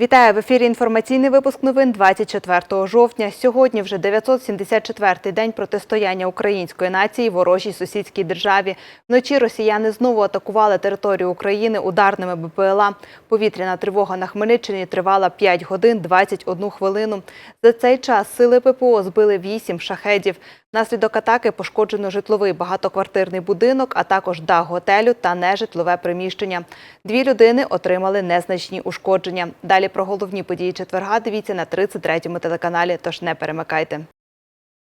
Вітаю в ефірі. Інформаційний випуск новин 24 жовтня. Сьогодні вже 974-й день протистояння української нації ворожій сусідській державі. Вночі росіяни знову атакували територію України ударними БПЛА. Повітряна тривога на Хмельниччині тривала 5 годин 21 хвилину. За цей час сили ППО збили вісім шахедів. Внаслідок атаки пошкоджено житловий багатоквартирний будинок, а також дах готелю та нежитлове приміщення. Дві людини отримали незначні ушкодження. Далі про головні події четверга дивіться на 33-му телеканалі, тож не перемикайте.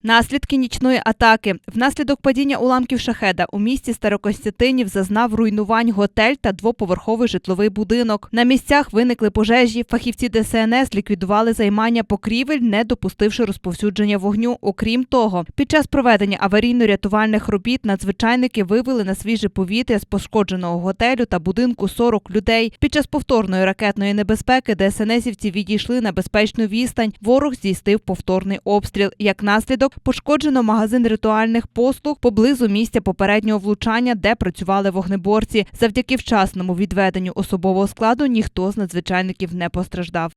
Наслідки нічної атаки. Внаслідок падіння уламків шахеда у місті Старокостянтинів зазнав руйнувань готель та двоповерховий житловий будинок. На місцях виникли пожежі. Фахівці ДСНС ліквідували займання покрівель, не допустивши розповсюдження вогню. Окрім того, під час проведення аварійно-рятувальних робіт надзвичайники вивели на свіже повітря з пошкодженого готелю та будинку 40 людей. Під час повторної ракетної небезпеки ДСНСівці відійшли на безпечну відстань. Ворог здійснив повторний обстріл. Як наслідок, пошкоджено магазин ритуальних послуг поблизу місця попереднього влучання, де працювали вогнеборці. Завдяки вчасному відведенню особового складу ніхто з надзвичайників не постраждав.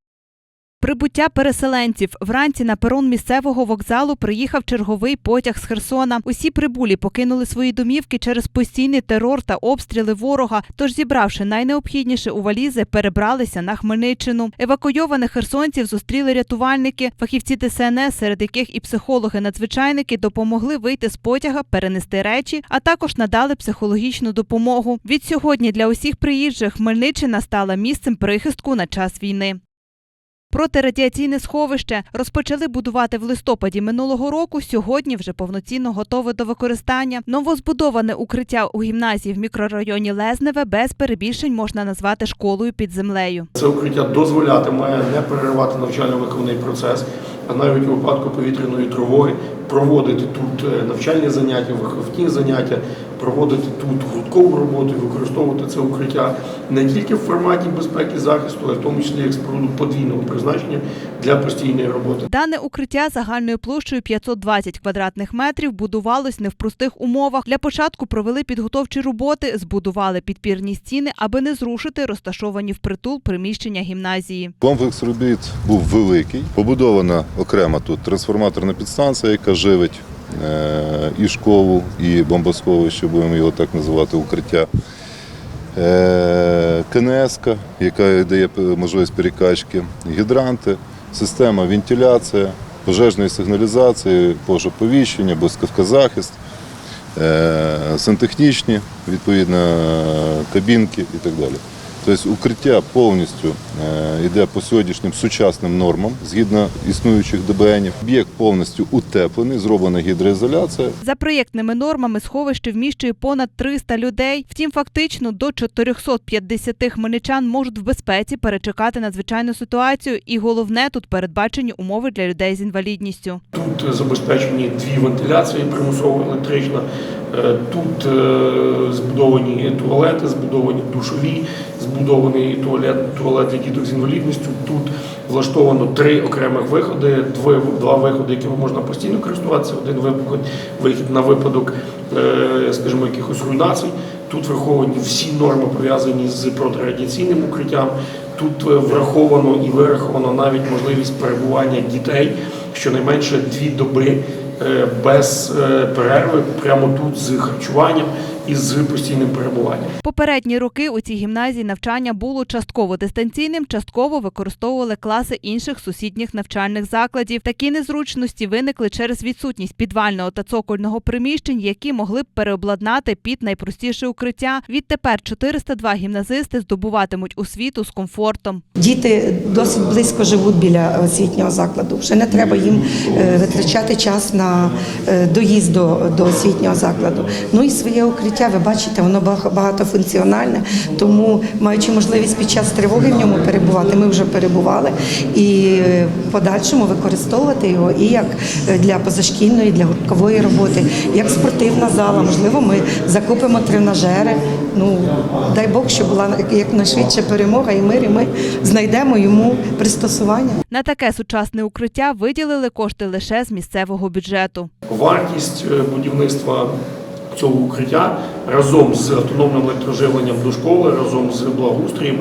Прибуття переселенців вранці на перон місцевого вокзалу приїхав черговий потяг з Херсона. Усі прибулі покинули свої домівки через постійний терор та обстріли ворога. Тож, зібравши найнеобхідніше у валізи, перебралися на Хмельниччину. Евакуйованих херсонців зустріли рятувальники, фахівці ДСНС, серед яких і психологи-надзвичайники допомогли вийти з потяга, перенести речі, а також надали психологічну допомогу. Від сьогодні для усіх приїжджих Хмельниччина стала місцем прихистку на час війни. Протирадіаційне сховище розпочали будувати в листопаді минулого року. Сьогодні вже повноцінно готове до використання. Новозбудоване укриття у гімназії в мікрорайоні Лезневе без перебільшень можна назвати школою під землею. Це укриття дозволятиме не переривати навчально-виховний процес, а навіть у випадку повітряної тривоги проводити тут е, навчальні заняття, виховні заняття, проводити тут гурткову роботу, і використовувати це укриття не тільки в форматі безпеки захисту, а в тому числі як споруду подвійного призначення для постійної роботи. Дане укриття загальною площею 520 квадратних метрів будувалось не в простих умовах. Для початку провели підготовчі роботи, збудували підпірні стіни, аби не зрушити розташовані впритул приміщення гімназії. Комплекс робіт був великий. Побудована окрема тут трансформаторна підстанція, яка живить е, і школу, і бомбосховище, будемо його так називати, укриття. Е, КНС, яка дає можливість перекачки, гідранти, система вентиляції, пожежної сигналізації, пожежоповіщення, блискавкозахист, е, сантехнічні, відповідно, кабінки і так далі. Тобто укриття повністю е, йде по сьогоднішнім сучасним нормам згідно існуючих ДБНів. Об'єкт повністю утеплений, зроблена гідроізоляція. За проєктними нормами сховище вміщує понад 300 людей. Втім, фактично до 450 хмельничан можуть в безпеці перечекати надзвичайну ситуацію. І головне тут передбачені умови для людей з інвалідністю. Тут забезпечені дві вентиляції примусово електрична. Е, Тут е, збудовані туалети, збудовані душові, збудований туалет, туалет для діток з інвалідністю. Тут влаштовано три окремих виходи, два виходи, якими можна постійно користуватися. Один виход, вихід на випадок, е, скажімо, якихось руйнацій. Тут враховані всі норми пов'язані з протирадіаційним укриттям. Тут враховано і вираховано навіть можливість перебування дітей щонайменше дві доби без е, перерви, прямо тут з харчуванням і з постійним перебуванням. Попередні роки у цій гімназії навчання було частково дистанційним, частково використовували класи інших сусідніх навчальних закладів. Такі незручності виникли через відсутність підвального та цокольного приміщень, які могли б переобладнати під найпростіше укриття. Відтепер 402 гімназисти здобуватимуть освіту з комфортом. Діти досить близько живуть біля освітнього закладу. Вже не треба їм е, витрачати час на е, доїзд до, до освітнього закладу. Ну і своє укриття, ви бачите, воно баг- багатофункціональне, тому маючи можливість під час тривоги в ньому перебувати, ми вже перебували і е, в подальшому використовувати його і як е, для позашкільної, для гурткової роботи, як спортивна зала. Можливо, ми закупимо тренажери. Ну дай Бог, щоб була якнайшвидше перемога і мир, і ми знайдемо йому пристосування. На таке сучасне укриття виділили кошти лише з місцевого бюджету. Вартість е, будівництва цього укриття разом з автономним електроживленням до школи, разом з благоустроєм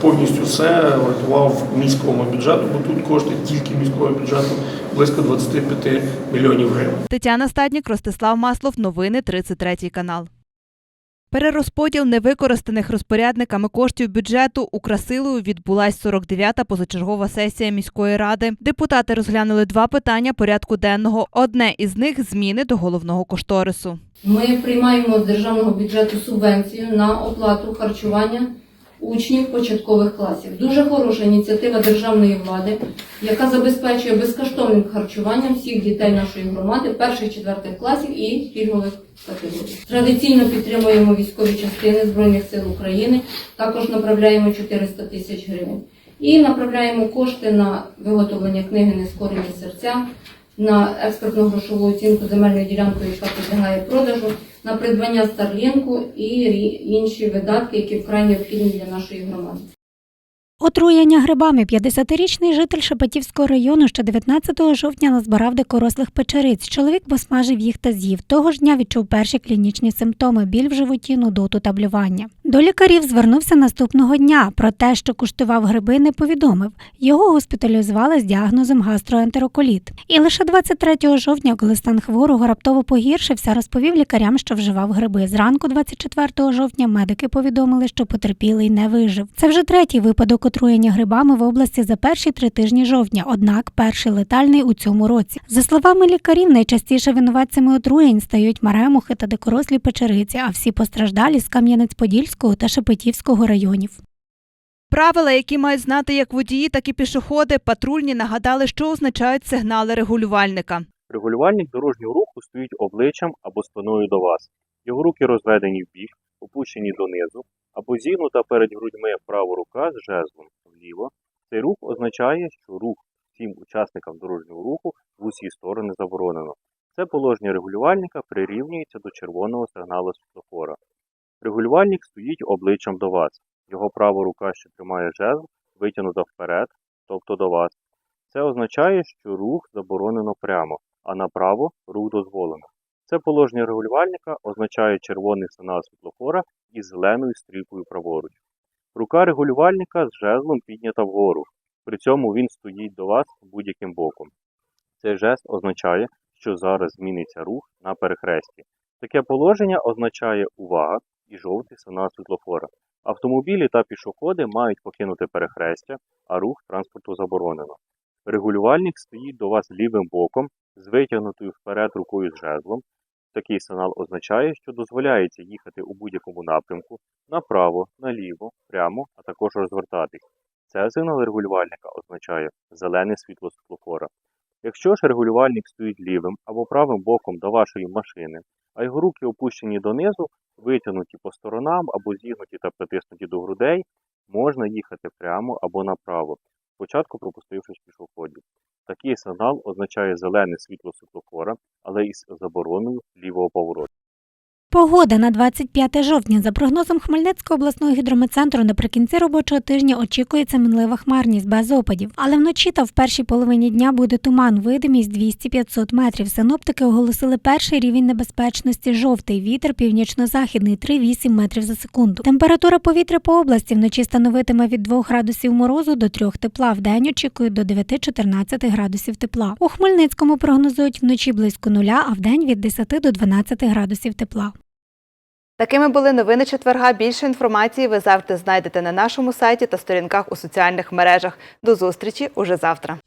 повністю все врятував міському бюджету, бо тут кошти тільки міського бюджету близько 25 мільйонів гривень. Тетяна Стаднік, Ростислав Маслов. Новини 33 канал. Перерозподіл невикористаних розпорядниками коштів бюджету у Красилою відбулась 49-та позачергова сесія міської ради. Депутати розглянули два питання порядку денного. Одне із них зміни до головного кошторису. Ми приймаємо з державного бюджету субвенцію на оплату харчування учнів початкових класів. Дуже хороша ініціатива державної влади, яка забезпечує безкоштовним харчуванням всіх дітей нашої громади перших четвертих класів і пільгових категорій. Традиційно підтримуємо військові частини Збройних сил України, також направляємо 400 тисяч гривень. І направляємо кошти на виготовлення книги Нескорені серця, на експертну грошову оцінку земельної ділянки, яка підлягає продажу, на придбання старлінку і інші видатки, які вкрай необхідні для нашої громади. Отруєння грибами 50-річний житель Шепетівського району ще 19 жовтня назбирав дикорослих печериць. Чоловік посмажив їх та з'їв. Того ж дня відчув перші клінічні симптоми біль в животі, нудоту та блювання. До лікарів звернувся наступного дня. Про те, що куштував гриби, не повідомив. Його госпіталізували з діагнозом гастроентероколіт. І лише 23 жовтня, коли стан хворого раптово погіршився, розповів лікарям, що вживав гриби. Зранку 24 жовтня медики повідомили, що потерпілий не вижив. Це вже третій випадок отруєння грибами в області за перші три тижні жовтня, однак перший летальний у цьому році. За словами лікарів, найчастіше винуватцями отруєнь стають маремухи та дикорослі печериці, а всі постраждалі з Кам'янець-Подільського та Шепетівського районів. Правила, які мають знати як водії, так і пішоходи, патрульні нагадали, що означають сигнали регулювальника. Регулювальник дорожнього руху стоїть обличчям або спиною до вас. Його руки розведені вбік, опущені донизу, або зігнута перед грудьми права рука з жезлом вліво. Цей рух означає, що рух всім учасникам дорожнього руху в усі сторони заборонено. Це положення регулювальника прирівнюється до червоного сигналу світлофора. Регулювальник стоїть обличчям до вас. Його права рука, що тримає жезл, витягнута вперед, тобто до вас. Це означає, що рух заборонено прямо, а направо рух дозволено. Це положення регулювальника означає червоний сигнал світлофора із зеленою стрілкою праворуч. Рука регулювальника з жезлом піднята вгору. При цьому він стоїть до вас будь-яким боком. Цей жест означає, що зараз зміниться рух на перехресті. Таке положення означає увага і жовтий сигнал світлофора. Автомобілі та пішоходи мають покинути перехрестя, а рух транспорту заборонено. Регулювальник стоїть до вас лівим боком з витягнутою вперед рукою з жезлом. Такий сигнал означає, що дозволяється їхати у будь-якому напрямку направо, наліво, прямо, а також розвертатись. Це сигнал регулювальника означає зелене світло світлофора. Якщо ж регулювальник стоїть лівим або правим боком до вашої машини, а його руки опущені донизу, витягнуті по сторонам або зігнуті та притиснуті до грудей, можна їхати прямо або направо, спочатку пропустивши пішоходів. Такий сигнал означає зелене світло світлофора, але із забороною лівого повороту. Погода на 25 жовтня. За прогнозом Хмельницького обласного гідрометцентру наприкінці робочого тижня очікується мінлива хмарність без опадів. Але вночі та в першій половині дня буде туман, видимість 200-500 метрів. Синоптики оголосили перший рівень небезпечності жовтий. Вітер північно-західний 3-8 метрів за секунду. Температура повітря по області вночі становитиме від 2 градусів морозу до 3 тепла. Вдень очікують до 9-14 градусів тепла. У Хмельницькому прогнозують вночі близько нуля, а вдень від 10 до 12 градусів тепла. Такими були новини четверга. Більше інформації ви завжди знайдете на нашому сайті та сторінках у соціальних мережах. До зустрічі уже завтра.